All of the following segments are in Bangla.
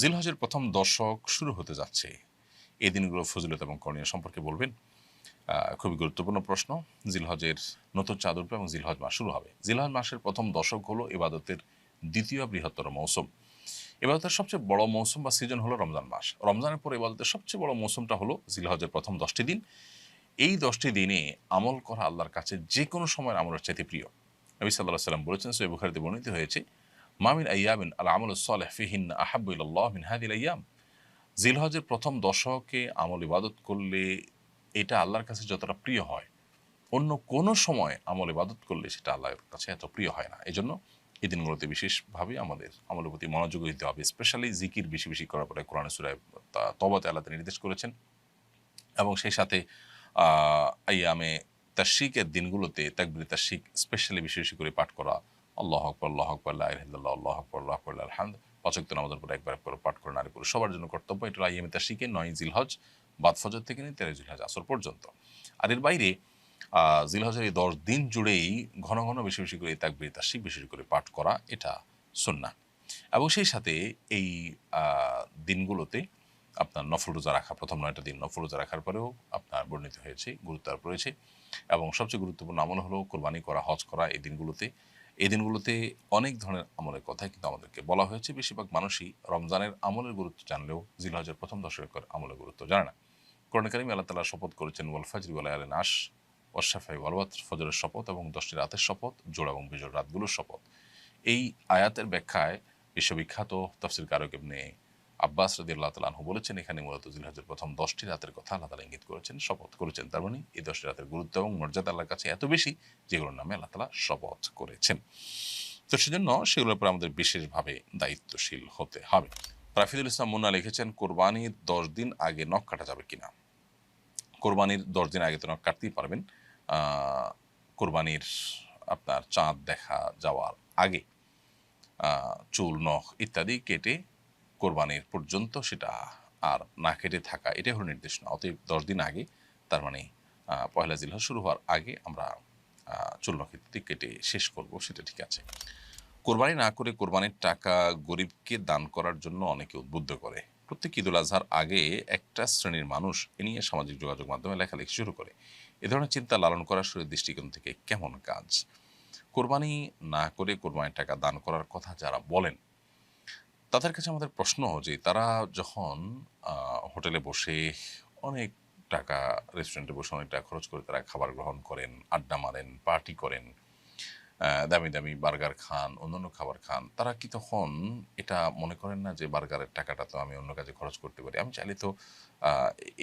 জিলহজের প্রথম দশক শুরু হতে যাচ্ছে। এই দিনগুলো ফজিলত এবং করণীয় সম্পর্কে বলবেন। খুবই গুরুত্বপূর্ণ প্রশ্ন। জিলহজের নতুন চাঁদ উঠবে এবং জিলহজ মাস শুরু হবে। জিলহজ মাসের প্রথম দশক হলো ইবাদতের দ্বিতীয় বৃহত্তর মৌসুম। ইবাদতের সবচেয়ে বড় মৌসুম বা সিজন হলো রমজান মাস। রমজানের পর এবাদতের সবচেয়ে বড় মৌসুমটা হলো জিলহজের প্রথম দশটি দিন। এই দশটি দিনে আমল করা আল্লাহর কাছে যে কোনো সময়ের আমলের চাইতে প্রিয়। নবী সাল্লাহ সাল্লাম বলেছেন সৈয় বুখারিতে বর্ণিত হয়েছে মামিন আয়াবিন আল আমল সালেহ ফিহিন আহাবুল্লাহ মিন হাদিল আয়াম জিলহজের প্রথম দশকে আমল ইবাদত করলে এটা আল্লাহর কাছে যতটা প্রিয় হয়, অন্য কোনো সময় আমল ইবাদত করলে সেটা আল্লাহর কাছে এত প্রিয় হয় না। এই জন্য এই দিনগুলোতে বিশেষভাবে আমাদের আমলের প্রতি মনোযোগ দিতে হবে, স্পেশালি জিকির বেশি বেশি করার পরে কোরআন সুরায় তবাতে আল্লাহ নির্দেশ করেছেন। এবং সেই সাথে আয়ামে তাশিকের দিনগুলোতে তাকবির তাশিক স্পেশালি বেশি বেশি করে পাঠ করা আল্লাহ আকবর আল্লাহ আকবর আল্লাহ আল্লাহ আকবর আল্লাহ আকবর, আলহামদ পাচক নামাজের পরে একবার করে পাঠ করে নারী পুরুষ সবার জন্য কর্তব্য এটা আইএমে তাশিকে নয় জিলহজ, বাদ ফজর থেকে নিয়ে তেরো জিলহজ আসর পর্যন্ত। আর এর বাইরে জিলহজের এই দশ দিন জুড়েই ঘন ঘন বেশি বেশি করে তাকবির বেশি বেশি করে পাঠ করা এটা সুন্না এবং সেই সাথে এই দিনগুলোতে আপনার নফল রোজা রাখা, প্রথম নয়টা দিন নফল রোজা রাখার পরেও আপনার বর্ণিত হয়েছে, গুরুত্ব আরোপ রয়েছে। এবং সবচেয়ে গুরুত্বপূর্ণ আমল হলো কোরবানি করা, হজ করা এই দিনগুলোতে। এই দিনগুলোতে অনেক ধরনের আমলের কথা কিন্তু আমাদেরকে বলা হয়েছে। বেশিরভাগ মানুষই রমজানের আমলের গুরুত্ব জানলেও জিলহজের প্রথম দশকের আমলের গুরুত্ব জানে না। কোরআন কারিমি আল্লাহ তালা শপথ করেছেন, ওয়াল ফাজরি আলেন আশ ওয়াশাফাই ওয়ালওয়াত ফজরের শপথ এবং দশটি রাতের শপথ, জোড়া এবং বিজোড় রাতগুলোর শপথ। এই আয়াতের ব্যাখ্যায় বিশ্ববিখ্যাত তফসিল কারক এমনি আব্বাস রদি আল্লাহ তালাহু বলেছেন, এখানে মূলত জিলহজের প্রথম দশটি রাতের কথা আল্লাহ তালা ইঙ্গিত করেছেন, শপথ করেছেন। তার মানে এই দশটি রাতের গুরুত্ব এবং মর্যাদা আল্লাহর কাছে এত বেশি যেগুলোর নামে আল্লাহ তালা শপথ করেছেন। তো সেজন্য সেগুলোর উপর আমাদের বিশেষভাবে দায়িত্বশীল হতে হবে। রাফিদুল ইসলাম মুন্না লিখেছেন, কোরবানির দশ দিন আগে নখ কাটা যাবে কিনা? কোরবানির দশ দিন আগে তো নখ কাটতেই পারবেন। কোরবানির আপনার চাঁদ দেখা যাওয়ার আগে চুল, নখ ইত্যাদি কেটে কোরবানির পর্যন্ত সেটা আর না কেটে থাকা, এটাই হলো নির্দেশনা। অতএব দশ দিন আগে, তার মানে পয়লা জিলহজ শুরু হওয়ার আগে আমরা চুল নখ কেটে শেষ করব, সেটা ঠিক আছে। কোরবানি না করে কোরবানির টাকা গরিবকে দান করার জন্য অনেকে উদ্বুদ্ধ করে। প্রত্যেক ঈদুল আজহার আগে একটা শ্রেণির মানুষ এ নিয়ে সামাজিক যোগাযোগ মাধ্যমে লেখালেখি শুরু করে। এ ধরনের চিন্তা লালন করা শরীর দৃষ্টিকোণ থেকে কেমন কাজ? কোরবানি না করে কোরবানির টাকা দান করার কথা যারা বলেন তাদের কাছে আমাদের প্রশ্ন যে তারা যখন হোটেলে বসে অনেক টাকা রেস্টুরেন্টে বসে অনেক টাকা খরচ করে তারা খাবার গ্রহণ করেন, আড্ডা মারেন পার্টি করেন দামি দামি বার্গার খান, অন্যান্য খাবার খান, তারা কি তখন এটা মনে করেন না যে বার্গারের টাকাটা তো আমি অন্য কাজে খরচ করতে পারি? আমি চাইলে তো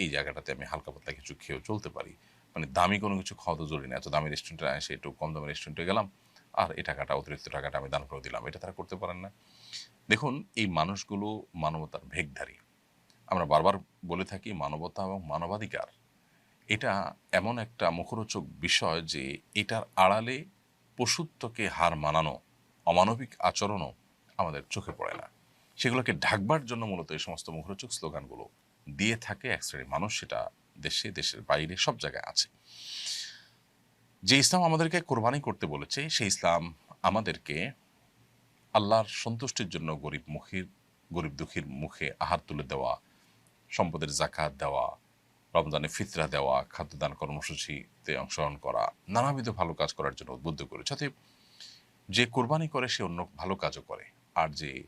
এই জায়গাটাতে আমি হালকা পাতলা কিছু খেয়েও চলতে পারি। মানে দামি কোনো কিছু খাওয়া তো জরুরি না। এত দামি রেস্টুরেন্টে এসে একটু কম দামি রেস্টুরেন্টে গেলাম, আর এই টাকাটা, অতিরিক্ত টাকাটা আমি দান করে দিলাম। এটা তারা করতে পারেন না। দেখুন, এই মানুষগুলো মানবতার ভেগধারী আমরা বারবার বলে থাকি মানবতা এবং মানবাধিকার। এটা এমন একটা মুখরোচক বিষয় যে এটার আড়ালে পশুত্বকে হার মানানো, অমানবিক আচরণও আমাদের চোখে পড়ে না। সেগুলোকে ঢাকবার জন্য মূলত এই সমস্ত মুখরোচক স্লোগানগুলো দিয়ে থাকে এক শ্রেণির মানুষ, সেটা দেশে, দেশের বাইরে, সব জায়গায় আছে। যে ইসলাম আমাদেরকে কোরবানি করতে বলেছে, সেই ইসলাম আমাদেরকে আল্লাহর সন্তুষ্টির জন্য গরিব মুখীর, গরিব দুঃখীর মুখে আহার তুলে দেওয়া, সম্পদের জাকাত দেওয়া, রমজানে ফিতরা দেওয়া, খাদ্যদান কর্মসূচিতে অংশগ্রহণ করা, নানাবিধ ভালো কাজ করার জন্য উদ্বুদ্ধ করে অতএব যে কোরবানি করে, সে অন্য ভালো কাজও করে। আর যে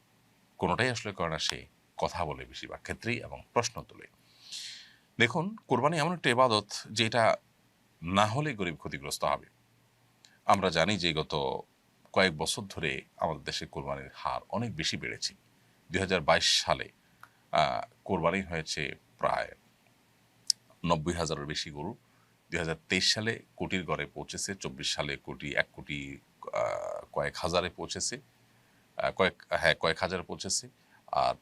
কোনোটাই আসলে করে না, সে কথা বলে বেশিরভাগ ক্ষেত্রেই এবং প্রশ্ন তোলে। দেখুন, কোরবানি এমন একটা ইবাদত যেটা না হলে গরিব ক্ষতিগ্রস্ত হবে। আমরা জানি যে গত কয়েক বছর ধরে আমাদের দেশে কোরবানির হার অনেক বেশি বেড়েছে। দু হাজার বাইশ সালে কোরবানি হয়েছে প্রায় নব্বই হাজারের বেশি গরু। দু হাজার তেইশ সালে কোটির গড়ে পৌঁছেছে, চব্বিশ সালে কোটি, এক কোটি কয়েক হাজারে পৌঁছেছে কয়েক হ্যাঁ কয়েক হাজারে পৌঁছেছে। আর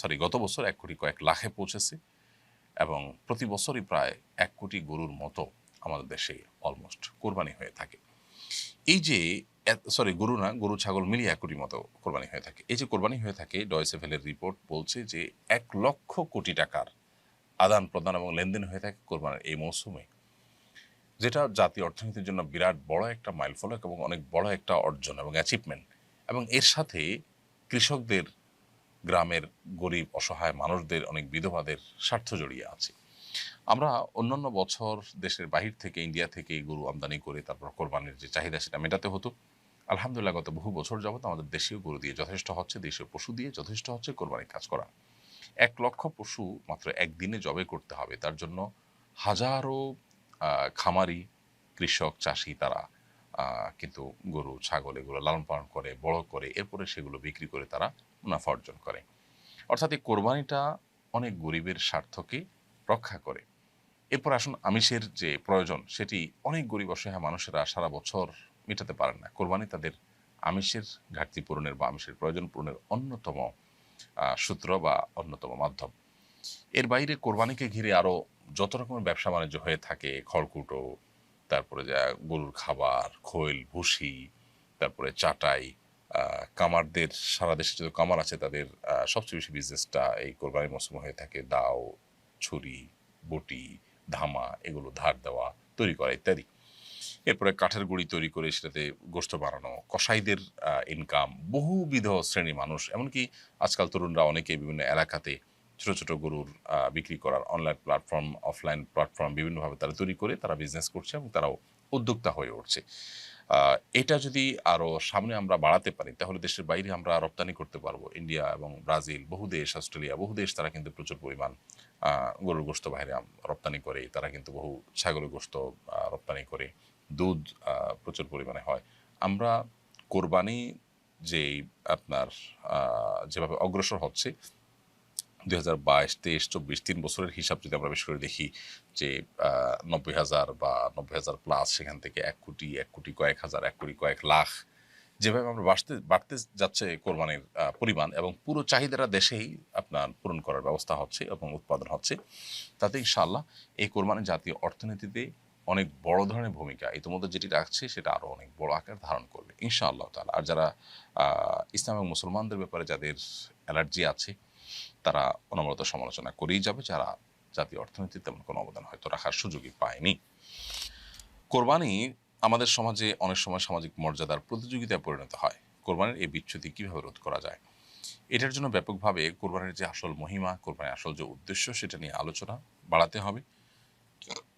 সরি গত বছর এক কোটি কয়েক লাখে পৌঁছেছে। এবং প্রতি বছরই প্রায় এক কোটি গরুর মতো আমাদের দেশে অলমোস্ট কোরবানি হয়ে থাকে। এই যে সরি গরু না, গরু, ছাগল মিলিয়ে এক কোটির মতো কোরবানি হয়ে থাকে। এই যে কোরবানি হয়ে থাকে ডয়সেফেলের রিপোর্ট বলছে যে, এক লক্ষ কোটি টাকার আদান প্রদান এবং লেনদেন হয়ে থাকে কোরবানির এই মৌসুমে, যেটা জাতীয় অর্থনীতির জন্য বিরাট বড় একটা মাইলফলক এবং অনেক বড় একটা অর্জন এবং অ্যাচিভমেন্ট এবং এর সাথে কৃষকদের, গ্রামের গরিব, অসহায় মানুষদের, অনেক বিধবাদের স্বার্থ জড়িয়ে আছে। আমরা অন্যান্য বছর দেশের বাহির থেকে ইন্ডিয়া থেকে গরু আমদানি করে তারপর কোরবানির যে চাহিদা সেটা মেটাতে হতো। আলহামদুলিল্লাহ গত বহু বছর যাবত আমাদের দেশীয় গরু দিয়ে যথেষ্ট হচ্ছে, দেশীয় পশু দিয়ে যথেষ্ট হচ্ছে কোরবানির কাজ করা। এক লক্ষ পশু মাত্র একদিনে জবে করতে হবে, তার জন্য হাজারো খামারি, কৃষক, চাষি তারা কিন্তু গরু, ছাগল এগুলো লালন পালন করে, বড় করে, এরপরে সেগুলো বিক্রি করে তারা মুনাফা অর্জন করে। অর্থাৎ এই কোরবানিটা অনেক গরিবের স্বার্থকে রক্ষা করে। এরপর আসুন আমিষের যে প্রয়োজন, সেটি অনেক গরিব অসহায় মানুষেরা সারা বছর মেটাতে পারেন না। কোরবানি তাদের আমিষের ঘাটতি পূরণের বা আমিষের প্রয়োজন পূরণের অন্যতম সূত্র বা অন্যতম মাধ্যম। এর বাইরে কোরবানিকে ঘিরে আরও যত রকমের ব্যবসা বাণিজ্য হয়ে থাকে, খড়কুটো, তারপরে যা গরুর খাবার, খৈল, ভুসি, তারপরে চাটাই কামারদের, সারা দেশে যত কামার আছে, তাদের সবচেয়ে বেশি বিজনেসটা এই কোরবানির মৌসুমে হয়ে থাকে। দাও, ছুরি, বটি ধামা, এগুলো ধার দেওয়া, তৈরি করা ইত্যাদি। এরপরে কাঠের গুঁড়ি তৈরি করে সেটাতে গোস্ত বানানো, কসাইদের ইনকাম বহুবিধ শ্রেণি মানুষ। এমনকি আজকাল তরুণরা অনেকে বিভিন্ন এলাকাতে ছোট ছোট গরুর বিক্রি করার অনলাইন প্ল্যাটফর্ম অফলাইন প্ল্যাটফর্ম বিভিন্নভাবে তারা তৈরি করে তারা বিজনেস করছে এবং তারাও উদ্যোক্তা হয়ে উঠছে। এটা যদি আরও সামনে আমরা বাড়াতে পারি, তাহলে দেশের বাইরে আমরা রপ্তানি করতে পারব। ইন্ডিয়া এবং ব্রাজিল বহু দেশ অস্ট্রেলিয়া বহু দেশ তারা কিন্তু প্রচুর পরিমাণ গরুর গোস্ত বাইরে রপ্তানি করে, তারা কিন্তু বহু ছাগলের গোস্ত রপ্তানি করে, দুধ প্রচুর পরিমাণে হয়। আমরা কোরবানি যে আপনার যেভাবে অগ্রসর হচ্ছে, দুই হাজার বাইশ, তেইশ, চব্বিশ, তিন বছরের হিসাব যদি আমরা বেশ করে দেখি যে নব্বই হাজার বা নব্বই হাজার প্লাস সেখান থেকে এক কোটি এক কোটি কয়েক হাজার, এক কোটি কয়েক লাখ যেভাবে আমরা বাড়তে বাড়তে যাচ্ছে কোরবানির পরিমাণ এবং পুরো চাহিদাটা দেশেই আপনার পূরণ করার ব্যবস্থা হচ্ছে এবং উৎপাদন হচ্ছে, তাতে ইনশাআল্লাহ এই কোরবানি জাতীয় অর্থনীতিতে অনেক বড় ধরনের ভূমিকা ইতিমধ্যে যেটি রাখছে সেটা আরও অনেক বড় আকার ধারণ করবে, ইনশাআল্লাহ তাআলা। আর যারা ইসলাম এবং মুসলমানদের ব্যাপারে যাদের অ্যালার্জি আছে, তারা অনবরত সমালোচনা করেই যাবে, যারা জাতীয় অর্থনীতিতে তেমন কোনো অবদান হয়তো রাখার সুযোগই পায়নি। কোরবানি আমাদের সমাজে অনেক সময় সামাজিক মর্যাদার প্রতিযোগিতায় পরিণত হয়। কোরবানির এই বিচ্যুতি কীভাবে রোধ করা যায়? এটার জন্য ব্যাপকভাবে কোরবানির যে আসল মহিমা, কোরবানির আসল যে উদ্দেশ্য, সেটা নিয়ে আলোচনা বাড়াতে হবে।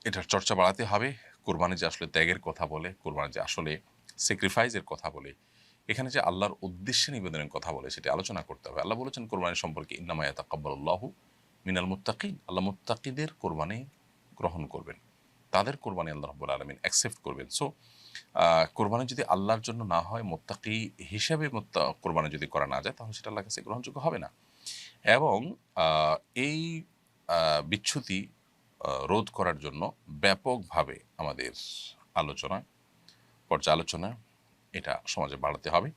এটার চর্চা বাড়াতে হবে। কোরবানি যে আসলে ত্যাগের কথা বলে, কোরবানি যে আসলে স্যাক্রিফাইসের কথা বলে, এখানে যে আল্লাহর উদ্দেশ্যে নিবেদনের কথা বলে, সেটি আলোচনা করতে হবে। আল্লাহ বলেছেন, কোরবানি সম্পর্কে ইন্নামায়া তাকাব্বাল্লাহু মিনাল মুত্তাকিন। আল্লাহ মুত্তাকিদের কোরবানি গ্রহণ করবেন। তাদের কোরবানি আল্লাহ রব্বুল আলমিন অ্যাকসেপ্ট করবেন। সো কোরবানি যদি আল্লাহর জন্য না হয় মোত্তাকি হিসাবে কোরবানি যদি করা না যায় তাহলে সেটা আল্লাহ কাছে গ্রহণযোগ্য হবে না। এবং এই আহ, বিচ্যুতি রোধ করার জন্য ব্যাপকভাবে আমাদের আলোচনা পর্যালোচনা এটা সমাজে বাড়াতে হবে।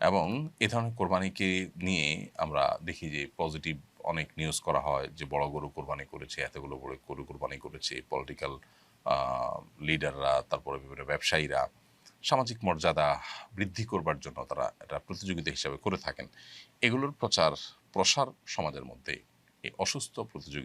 এবং এ ধরনের কোরবানিকে নিয়ে আমরা দেখি যে পজিটিভ অনেক নিউজ করা হয় যে বড় গরু কোরবানি করেছে এতগুলো বড় গরু কোরবানি করেছে পলিটিক্যাল লিডাররা তারপরে বিভিন্ন ব্যবসায়ীরা সামাজিক মর্যাদা বৃদ্ধি করবার জন্য তারা এটা প্রতিযোগিতা হিসাবে করে থাকেন। এগুলোর প্রচার প্রসার সমাজের মধ্যে এই অসুস্থ প্রতিযোগিতা